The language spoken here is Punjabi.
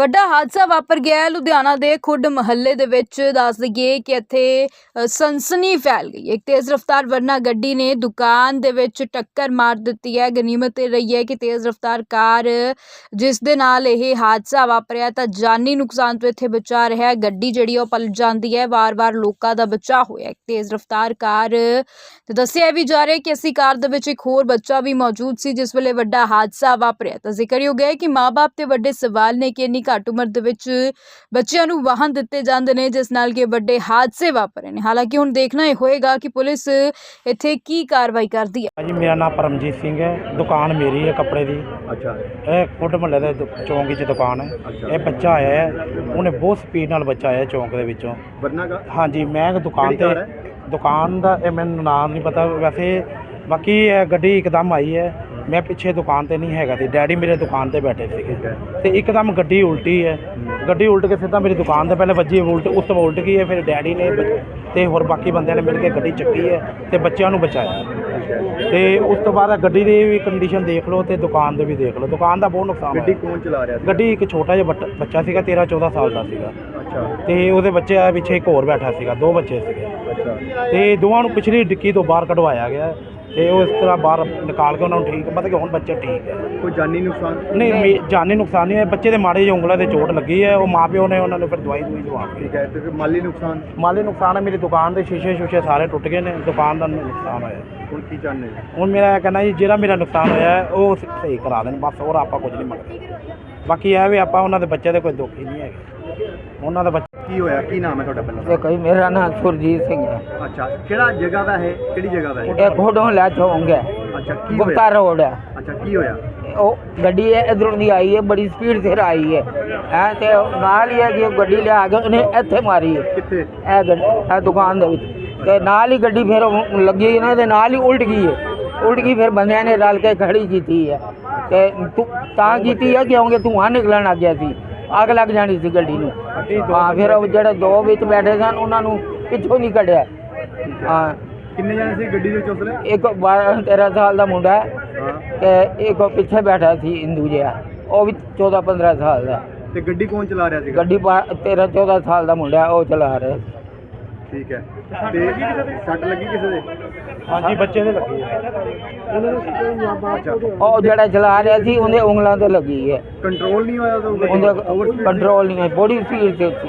ਵੱਡਾ ਹਾਦਸਾ ਵਾਪਰ ਗਿਆ ਲੁਧਿਆਣਾ ਦੇ ਖੁੱਡ ਮਹੱਲੇ ਦੇ ਵਿੱਚ ਦੱਸ ਦਈਏ ਕਿ ਇੱਥੇ ਸਨਸਨੀ ਫੈਲ ਗਈ ਇੱਕ ਤੇਜ਼ ਰਫ਼ਤਾਰ ਵਰਨਾ ਗੱਡੀ ਨੇ ਦੁਕਾਨ ਦੇ ਵਿੱਚ ਟੱਕਰ ਮਾਰ ਦਿੱਤੀ ਹੈ। ਗਨੀਮਤ ਇਹ ਰਹੀ ਹੈ ਕਿ ਤੇਜ਼ ਰਫ਼ਤਾਰ ਕਾਰ ਜਿਸ ਦੇ ਨਾਲ ਇਹ ਹਾਦਸਾ ਵਾਪਰਿਆ ਤਾਂ ਜਾਨੀ ਨੁਕਸਾਨ ਤੋਂ ਇੱਥੇ ਬਚਾ ਰਿਹਾ ਗੱਡੀ ਜਿਹੜੀ ਆ, ਉਹ ਪਲਟ ਜਾਂਦੀ ਹੈ। ਵਾਰ-ਵਾਰ ਲੋਕਾਂ ਦਾ ਬਚਾਅ ਹੋਇਆ ਇੱਕ ਤੇਜ਼ ਰਫ਼ਤਾਰ ਕਾਰ ਤੇ ਦੱਸਿਆ ਇਹ ਵੀ ਜਾ ਰਿਹਾ ਕਿ ਅਸੀਂ ਕਾਰ ਦੇ ਵਿੱਚ ਇੱਕ ਹੋਰ ਬੱਚਾ ਵੀ ਮੌਜੂਦ ਸੀ, ਜਿਸ ਵੇਲੇ ਵੱਡਾ ਹਾਦਸਾ ਵਾਪਰਿਆ ਤਾਂ ਜ਼ਿਕਰਯੋਗ ਹੈ ਕਿ ਮਾਪੇ ਤੇ ਵੱਡੇ ਸਵਾਲ ਨੇ ਕਿ ਇੰਨੀ ਘੱਟ ਉਮਰ ਦੇ ਵਿੱਚ ਬੱਚਿਆਂ ਨੂੰ ਵਾਹਨ ਦਿੱਤੇ ਜਾਂਦੇ ਨੇ ਜਿਸ ਨਾਲ ਕਿ ਵੱਡੇ ਹਾਦਸੇ ਵਾਪਰੇ ਨੇ। ਹਾਲਾਂਕਿ ਹੁਣ ਦੇਖਣਾ ਇਹ ਹੋਏਗਾ ਕਿ ਪੁਲਿਸ ਇੱਥੇ ਕੀ ਕਾਰਵਾਈ ਕਰਦੀ ਹੈ। ਜੀ ਮੇਰਾ ਨਾਮ ਪਰਮਜੀਤ ਸਿੰਘ ਹੈ। ਦੁਕਾਨ ਮੇਰੀ ਹੈ ਕੱਪੜੇ ਦੀ। ਅੱਛਾ। ਇਹ ਕੁੱਟ ਮਹੱਲੇ ਦੇ ਚੌਂਕ 'ਚ ਦੁਕਾਨ ਹੈ। ਇਹ ਬੱਚਾ ਆਇਆ ਹੈ। ਉਹਨੇ ਬਹੁਤ ਸਪੀਡ ਨਾਲ ਬੱਚਾ ਆਇਆ ਚੌਂਕ ਦੇ ਵਿੱਚੋਂ। ਵਰਨਾ ਕਾ ਹਾਂਜੀ ਮੈਂ ਦੁਕਾਨ ਤੇ ਦੁਕਾਨ ਦਾ ਇਹ ਮੈਨੂੰ ਨਾਮ ਨਹੀਂ ਪਤਾ। ਵੈਸੇ ਬਾਕੀ ਇਹ ਗੱਡੀ ਇੱਕਦਮ ਆਈ ਹੈ। ਮੈਂ ਪਿੱਛੇ ਦੁਕਾਨ ਤੇ ਨਹੀਂ ਹੈਗਾ ਸੀ ਡੈਡੀ ਮੇਰੇ ਦੁਕਾਨ ਤੇ ਬੈਠੇ ਸੀਗੇ। ਤੇ ਇੱਕਦਮ ਗੱਡੀ ਉਲਟੀ ਹੈ। ਗੱਡੀ ਉਲਟ ਕੇ ਸਿੱਧਾ ਮੇਰੀ ਦੁਕਾਨ ਦੇ ਪਹਿਲੇ ਵੱਜੀ ਉਲਟ ਉਸ ਤੋਂ ਉਲਟ ਗਈ ਹੈ ਫਿਰ ਡੈਡੀ ਨੇ ਤੇ ਹੋਰ ਬਾਕੀ ਬੰਦਿਆਂ ਨੇ ਮਿਲ ਕੇ ਗੱਡੀ ਚੱਕੀ ਹੈ ਤੇ ਬੱਚਿਆਂ ਨੂੰ ਬਚਾਇਆ। ਤੇ ਉਸ ਤੋਂ ਬਾਅਦ ਗੱਡੀ ਦੀ ਵੀ ਕੰਡੀਸ਼ਨ ਦੇਖ ਲਓ ਤੇ ਦੁਕਾਨ ਦੇ ਵੀ ਦੇਖ ਲਓ। ਦੁਕਾਨ ਦਾ ਬਹੁਤ ਨੁਕਸਾਨ ਗੱਡੀ ਕੌਣ ਚਲਾ ਰਿਹਾ ਸੀ? ਗੱਡੀ ਇੱਕ ਛੋਟਾ ਜਿਹਾ ਬੱਚਾ ਸੀਗਾ 13 14 ਸਾਲ ਦਾ ਸੀਗਾ। ਅੱਛਾ। ਤੇ ਉਹਦੇ ਬੱਚੇ ਆ ਪਿੱਛੇ ਇੱਕ ਹੋਰ ਬੈਠਾ ਸੀਗਾ ਦੋ ਬੱਚੇ ਸੀਗੇ। ਤੇ ਦੋਵਾਂ ਨੂੰ ਪਿਛਲੀ ਡਿੱਕੀ ਤੋਂ ਬਾਹਰ ਕਢਵਾਇਆ ਗਿਆ। ਤੇ ਉਹ ਇਸ ਤਰ੍ਹਾਂ ਬਾਹਰ ਨਿਕਾਲ ਕੇ ਉਹਨਾਂ ਨੂੰ ਠੀਕ ਮਤਲਬ ਕਿ ਹੁਣ ਬੱਚੇ ਠੀਕ ਹੈ। ਕੋਈ ਜਾਨੀ ਨੁਕਸਾਨ? ਨਹੀਂ ਮੇ- ਜਾਨੀ ਨੁਕਸਾਨ ਨਹੀਂ ਹੈ। ਬੱਚੇ ਦੇ ਮਾੜੇ ਜਿਹੇ ਉਂਗਲਾਂ ਤੇ ਚੋਟ ਲੱਗੀ ਹੈ। ਉਹ ਮਾਪਿਓ ਨੇ ਉਹਨਾਂ ਨੂੰ ਫਿਰ ਦਵਾਈ ਦਵਾਈ ਦਵਾ ਕੇ ਠੀਕ ਹੈ ਤੇ ਫਿਰ ਮਾਲੀ ਨੁਕਸਾਨ? ਮਾਲੀ ਨੁਕਸਾਨ ਹੈ। ਮੇਰੀ ਦੁਕਾਨ ਦੇ ਸ਼ੀਸ਼ੇ ਸ਼ੂਸ਼ੇ ਸਾਰੇ ਟੁੱਟ ਗਏ ਨੇ। ਦੁਕਾਨ ਦਾ ਨੁਕਸਾਨ ਹੋਇਆ। ਹੁਣ ਕੀ ਚਾਹੁੰਦੇ ਹੋ? ਹੁਣ ਮੇਰਾ ਇਹ ਕਹਿਣਾ ਜੀ ਜਿਹੜਾ ਮੇਰਾ ਨੁਕਸਾਨ ਹੋਇਆ ਹੈ, ਉਹ ਸਹੀ ਕਰਾ ਦੇਣ। ਬਸ ਹੋਰ ਆਪਾਂ ਕੁਝ ਨਹੀਂ ਮੰਗਦੇ। ਬਾਕੀ ਇਹ ਵੀ ਆਪਾਂ ਉਹਨਾਂ ਦੇ ਬੱਚੇ ਦੇ ਕੋਈ ਦੁੱਖ ਹੀ ਨਹੀਂ ਹੈਗੇ। ਉਹਨਾਂ ਦਾ ਬੱਚਾ ਕੀ ਹੋਇਆ? ਕੀ ਨਾਮ ਹੈ ਤੁਹਾਡਾ ਪਹਿਲਾਂ? ਦੇਖੋ ਜੀ ਮੇਰਾ ਨਾਮ ਸੁਰਜੀਤ ਸਿੰਘ ਹੈ। ਅੱਛਾ ਕਿਹੜਾ ਜਗ੍ਹਾ ਦਾ ਹੈ ਕਿਹੜੀ ਜਗ੍ਹਾ ਦਾ ਹੈ ਇਹ ਘੋੜੋਂ ਲੈ ਚੋਂਗੇ ਅੱਛਾ ਕੀ ਗੁਪਤਾ ਹੋਇਆ ਰੋਡ ਹੈ। ਅੱਛਾ ਕੀ ਹੋਇਆ? ਉਹ ਗੱਡੀ ਹੈ ਇਧਰੋਂ ਦੀ ਆਈ ਹੈ ਬੜੀ ਸਪੀਡ ਤੇ ਆਈ ਹੈ। ਐ ਤੇ ਨਾਲ ਹੀ ਹੈ ਕਿ ਗੱਡੀ ਲਿਆ ਕੇ ਉਹਨੇ ਇੱਥੇ ਮਾਰੀ ਹੈ। ਕਿੱਥੇ? ਇਹ ਗੱਡੀ ਇਹ ਦੁਕਾਨ ਦੇ ਵਿੱਚ। ਤੇ ਨਾਲ ਹੀ ਗੱਡੀ ਫਿਰ ਲੱਗੀ ਨਾ ਤੇ ਨਾਲ ਹੀ ਉਲਟ ਗਈ ਹੈ। ਉਲਟ ਗਈ ਫਿਰ ਬੰਦਿਆਂ ਨੇ ਰਲ ਕੇ ਖੜੀ ਕੀਤੀ ਹੈ ਤੇ ਤੂੰ ਤਾਂ ਕੀਤੀ ਹੈ ਕਿਉਂਕਿ ਧੂੰਆਂ ਨਿਕਲਣ ਲੱਗ ਗਿਆ ਸੀ ਅੱਗ ਲੱਗ ਜਾਣੀ ਸੀ ਗੱਡੀ ਨੂੰ ਹਾਂ ਫਿਰ ਉਹ ਜਿਹੜੇ ਦੋ ਵਿੱਚ ਬੈਠੇ ਸਨ ਉਹਨਾਂ ਨੂੰ ਪਿੱਛੋਂ ਨਹੀਂ ਕੱਢਿਆ ਹਾਂ ਕਿੰਨੇ ਜਣੇ ਸੀ ਗੱਡੀ ਦੇ ਚੌਸਲੇ ਇੱਕ 12 13 ਸਾਲ ਦਾ ਮੁੰਡਾ ਹੈ ਤੇ ਇੱਕ ਉਹ ਪਿੱਛੇ ਬੈਠਾ ਸੀ ਹਿੰਦੂ ਜਿਹਾ ਉਹ ਵੀ 14 15 ਸਾਲ ਦਾ ਤੇ ਗੱਡੀ ਕੌਣ ਚਲਾ ਰਿਹਾ ਸੀ ਗੱਡੀ 13 14 ਸਾਲ ਦਾ ਮੁੰਡਾ ਉਹ ਚਲਾ ਰਿਹਾ ਸੀ। ਠੀਕ ਹੈ। ਤੇ ਸੱਟ ਲੱਗੀ ਕਿਸੇ ਦੇ? ਹਾਂਜੀ ਬੱਚੇ ਦੇ ਲੱਗੀ ਹੈ। ਉਹ ਜਿਹੜਾ ਚਲਾ ਰਿਹਾ ਸੀ ਉਹਦੇ ਉਂਗਲਾਂ ਤੇ ਲੱਗੀ ਹੈ। ਕੰਟਰੋਲ ਨਹੀਂ ਹੋਇਆ ਤਾਂ ਉਹਦੇ ਕੰਟਰੋਲ ਨਹੀਂ ਹੈ ਬੜੀ ਸਪੀਡ ਤੇ ਸੀ।